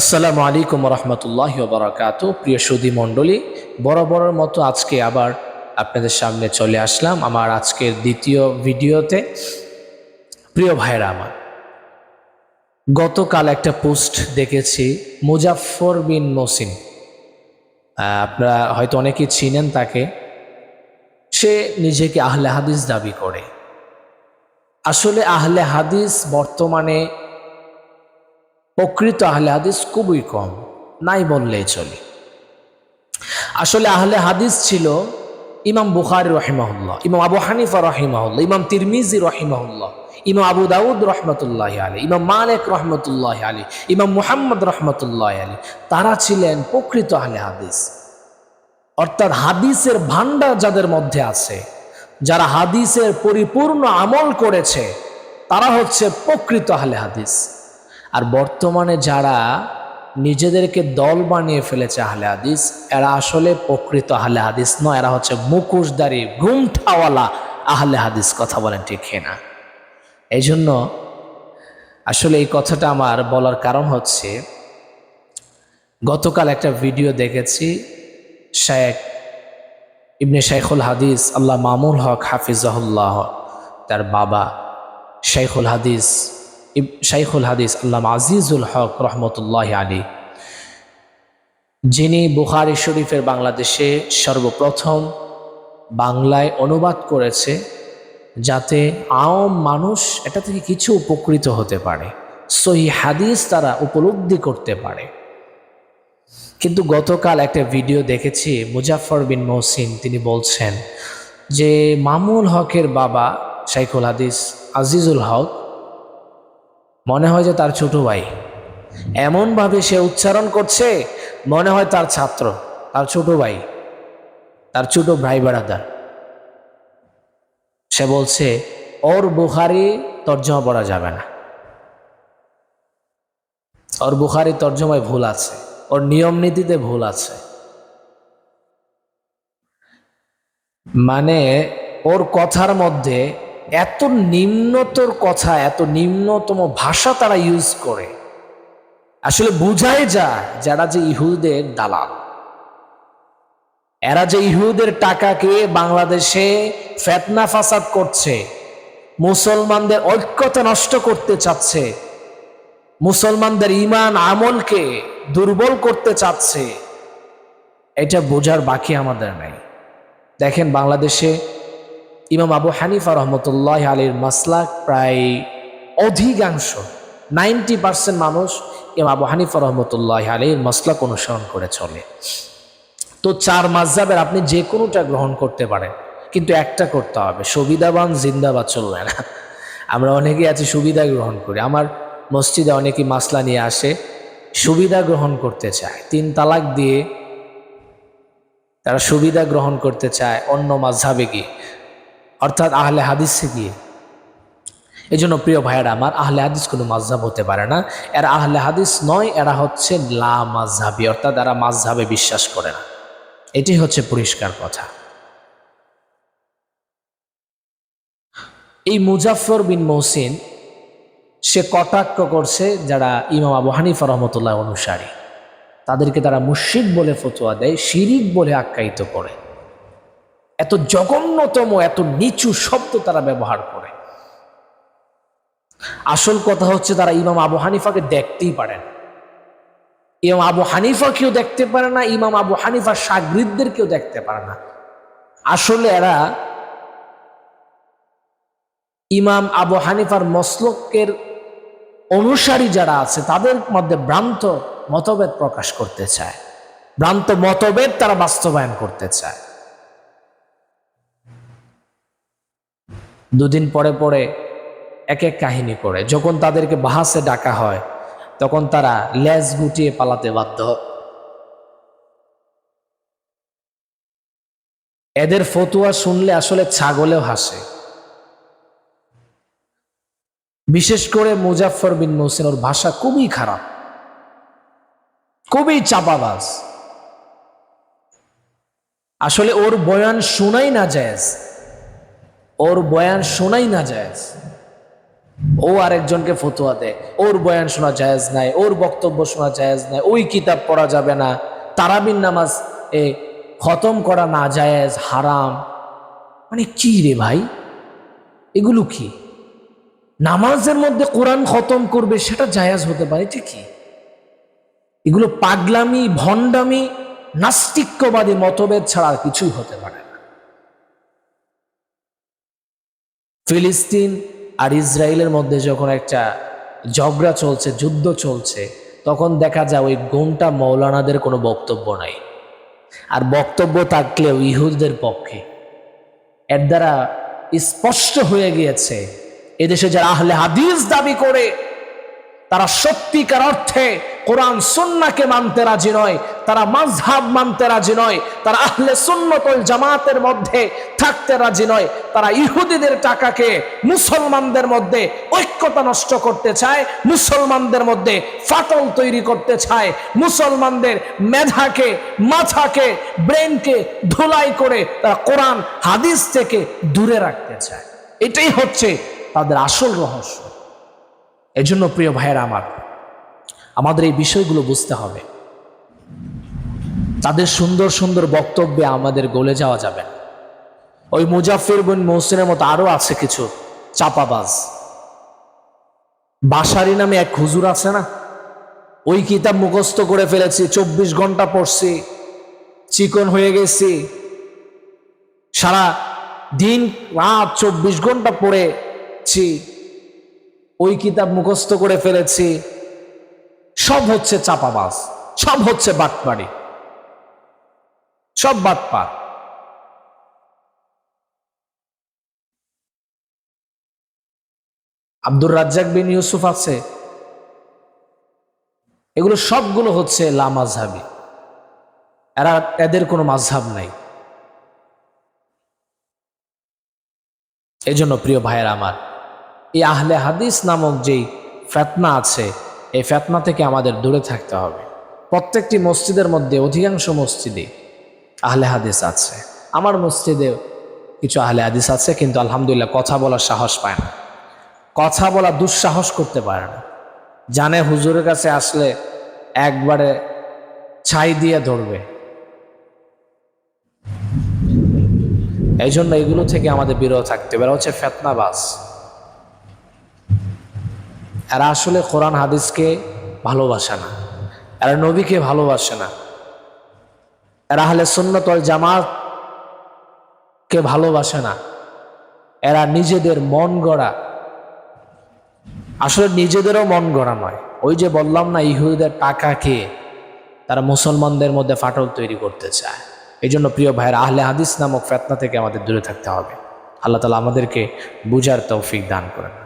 আসসালামু আলাইকুম রহমতুল্লাহ বারাকাত প্রিয় সুদী মণ্ডলী, বরাবরের মতো আজকে আবার আপনাদের সামনে চলে আসলাম আমার আজকের দ্বিতীয় ভিডিওতে। প্রিয় ভাইরা আমার, গতকাল একটা পোস্ট দেখেছি মুজাফর বিন মসিন আপনারা হয়তো অনেকেই চিনেন তাকে। সে নিজেকে আহলে হাদিস দাবি করে। আসলে আহলে হাদিস বর্তমানে প্রকৃত আহলে হাদিস খুবই কম, নাই বললেই চলে। আসলে আহলে হাদিস ছিল ইমাম বুখারি রহিমাহুল্লাহ, ইমাম আবু হানিফা রহিমাহুল্লাহ, ইমাম তিরমিজি রহিমাহুল্লাহ, ইমাম আবু দাউদ রহমতুল্লাহ আলী ইমাম মালিক রহমতুল্লাহ আলী ইমাম মুহাম্মদ রহমতুল্লাহ আলী তারা ছিলেন প্রকৃত আহলে হাদিস। অর্থাৎ হাদিসের ভান্ডার যাদের মধ্যে আছে, যারা হাদিসের পরিপূর্ণ আমল করেছে, তারা হচ্ছে প্রকৃত আহলে হাদিস। আর বর্তমানে যারা নিজেদেরকে দল বানিয়ে ফেলেছে আহলে হাদিস, এরা আসলে প্রকৃত আহলে হাদিস নয়, এরা হচ্ছে মুখোশদারি ঘুমঠাওয়ালা আহলে হাদিস কথা বলেন ঠিক না এই জন্য আসলে এই কথাটা আমার বলার কারণ হচ্ছে, গতকাল একটা ভিডিও দেখেছি, শেখ ইবনে শেখুল হাদিস, আল্লাহ মামুল হক হাফিজাহুল্লাহ, তার বাবা শেখুল হাদিস শাইখুল হাদিস আল্লাহ আজিজুল হক রহমতুল্লাহ আলী। যিনি বুখারি শরীফের বাংলাদেশে সর্বপ্রথম বাংলায় অনুবাদ করেছে যাতে আম মানুষ এটা থেকে কিছু উপকৃত হতে পারে, সহি হাদিস তারা উপলব্ধি করতে পারে। কিন্তু গতকাল একটা ভিডিও দেখেছি মুজাফর বিন মহসিন, তিনি বলছেন যে মামুল হকের বাবা শাইখুল হাদিস আজিজুল হক মনে হয় যে তার ছোট ভাই। এমনভাবে সে উচ্চারণ করছে, মনে হয় তার ছাত্র, তার ছোট ভাই, তার ছোট ভাই বেড়াদার। সে বলছে, ওর বুখারি তর্জমা পড়া যাবে না। ওর বুখারি তর্জমায় ভুল আছে। ওর নিয়ম নীতিতে ভুল আছে। মানে ওর কথার মধ্যে এত নিম্নতর কথা, এত নিম্নতম ভাষা তারা ইউজ করে। আসলে বুঝাই যায় যারা যে ইহুদের দালাল। এরা যে ইহুদের টাকাকে বাংলাদেশে ফেতনা ফাসাদ করছে, মুসলমানদের ঐক্যতা নষ্ট করতে চাচ্ছে, মুসলমানদের ইমান আমলকে দুর্বল করতে চাচ্ছে, এটা বোঝার বাকি আমাদের নাই। দেখেন বাংলাদেশে ইমাম আবু হানিফা রহমতুল্লাহ আলীর মাসলাক প্রায় অধিকাংশ, নাইনটি পার্সেন্ট মানুষ ইমাম আবু হানিফা রহমতুল্লাহ আলীর মাসলাক অনুসরণ করে চলে। তো চার মাঝাবের আপনি যে কোনোটা গ্রহণ করতে পারেন, কিন্তু একটা করতে হবে, সুবিধাবান জিন্দাবাদ চলবে না। আমরা অনেকেই আছি সুবিধা গ্রহণ করি। আমার মসজিদে অনেকেই মাসলা নিয়ে আসে, সুবিধা গ্রহণ করতে চায়। তিন তালাক দিয়ে তারা সুবিধা গ্রহণ করতে চায় অন্য মাঝাবে গিয়ে। অর্থাৎ আহলে হাদিসে গিয়ে এই জন্য প্রিয় ভাইয়েরা, আমার আহলে হাদিস কোনো মাঝহাব হতে পারে না। এরা আহলে হাদিস নয়, এরা হচ্ছে লা মাঝহাবি অর্থাৎ এরা মাঝহাবে বিশ্বাস করে না। এটাই হচ্ছে পরিষ্কার কথা। এই মুজাফর বিন মহসিন, সে কটাক্ষ করছে যারা ইমাম আবু হানিফা রহমতুল্লাহ অনুসারী। তাদেরকে তারা মুশিক বলে ফতোয়া দেয়, শিরিক বলে আখ্যায়িত করে। এত জঘন্যতম, এত নিচু শব্দ তারা ব্যবহার করে। আসল কথা হচ্ছে তারা ইমাম আবু হানিফাকে দেখতেই পারেন ইমাম আবু হানিফাকেও দেখতে পারে না, ইমাম আবু হানিফার সাগরিদদেরকেও দেখতে পারে না। আসলে এরা ইমাম আবু হানিফার মসলকের অনুসারী যারা আছে, তাদের মধ্যে ভ্রান্ত মতভেদ প্রকাশ করতে চায়। ভ্রান্ত মতভেদ তারা বাস্তবায়ন করতে চায়। দুদিন পরে পরে এক এক কাহিনী করে যখন তাদেরকে বাহাসে ডাকা হয়, তখন তারা লেজ গুটিয়ে পালাতে বাধ্য এদের ফতুয়া শুনলে আসলে ছাগলেও হাসে। বিশেষ করে মুজাফর বিন মহসিন, ওর ভাষা খুবই খারাপ। খুবই চাপাবাজ। আসলে ওর বয়ান শোনাই না যায় ওর বয়ান শোনাই না যায় ও আরেকজনকে ফতোয়া দেয়, ওর বয়ান শোনা জায়েজ নাই, ওর বক্তব্য শোনা জায়েজ নাই, ওই কিতাব পড়া যাবে না তারাবিন নামাজ এ খতম করা না জায়েজ, হারাম। মানে কি রে ভাই? এগুলো কি? নামাজের মধ্যে কোরআন খতম করবে, সেটা জায়াজ হতে পারে ঠিক কি? এগুলো পাগলামি, ভণ্ডামি, নাস্তিক্যবাদী মতভেদ ছাড়া কিছুই হতে পারে না ফিলিস্তিন আর ইসরায়েলের মধ্যে যখন একটা ঝগড়া চলছে, যুদ্ধ চলছে, তখন দেখা যায় ওই গোমটা মৌলানাদের কোনো বক্তব্য নাই। আর বক্তব্য থাকলেও ইহুদদের পক্ষে এর দ্বারা স্পষ্ট হয়ে গিয়েছে, এদেশে যারা আহলে হাদিস দাবি করে, তারা সত্যিকার অর্থে কোরআন সুন্নাকে মানতে রাজি নয়, তারা মাঝহাব মানতে রাজি নয়, তারা আহলে সুন্নতল জামাতের মধ্যে থাকতে রাজি নয়, তারা ইহুদিদের টাকাকে মুসলমানদের মধ্যে ঐক্যতা নষ্ট করতে চায়, মুসলমানদের মধ্যে ফাটল তৈরি করতে চায়, মুসলমানদের মেধাকে, মাথাকে, ব্রেনকে ধুলাই করে তারা কোরআন, হাদিস থেকে দূরে রাখতে চায়। এটাই হচ্ছে তাদের আসল রহস্য। এজন্য প্রিয় ভাইয়েরা আমার আমাদের এই বিষয়গুলো বুঝতে হবে। তাদের সুন্দর সুন্দর বক্তব্যে আমাদের গলে যাওয়া যাবে ওই মুজাফির বিন মহসিনের মতো আরও আছে কিছু চাপাবাজ। বাসারি নামে এক হুজুর আছে না? ওই কিতাব মুখস্থ করে ফেলেছি, চব্বিশ ঘণ্টা পড়ছি, চিকন হয়ে গেছি। সারা দিন রাত চব্বিশ ঘণ্টা পড়েছি। ওই কিতাব মুখস্থ করে ফেলেছি। সব হচ্ছে চাপাবাজ, সব হচ্ছে বাটপাড়ি, সব বাটপার আব্দুর রাজ্জাক বিন ইউসুফ আছে। এগুলো সবগুলো হচ্ছে লামাজহাবি এরা, এদের কোনো মাঝহাব নাই। এই জন্য প্রিয় ভাইয়ের আমার, এই আহলে হাদিস নামক যেই ফেতনা আছে এই ফেতনা থেকে আমাদের দূরে থাকতে হবে। প্রত্যেকটি মসজিদের মধ্যে অধিকাংশ মসজিদে আহলে হাদিস আছে। আমার মসজিদে কিছু আহলে হাদিস আছে, কিন্তু আলহামদুলিল্লাহ কথা বলার সাহস পায় না। কথা বলা দুঃসাহস করতে পারে না। জানে হুজুরের কাছে আসলে একবারে ছাই দিয়ে ধরবে। এই জন্য এগুলো থেকে আমাদের বিরত থাকতে হবে। হচ্ছে ফেতনাবাজ। এরা আসলে কোরআন হাদিসকে ভালোবাসে না। এরা নবীকে ভালোবাসে না। এরা হলে সুন্নতল জামাত কে ভালোবাসে না। এরা নিজেদের মন গড়া। আসলে নিজেদেরও মন গড়া নয়। ওই যে বললাম না ইহুদের টাকা খেয়ে তারা মুসলমানদের মধ্যে ফাটল তৈরি করতে চায়। এই জন্য প্রিয় ভাইয়ের, আহলে হাদিস নামক ফেতনা থেকে আমাদের দূরে থাকতে হবে। আল্লাহ তালা আমাদেরকে বুঝার তৌফিক দান করেন।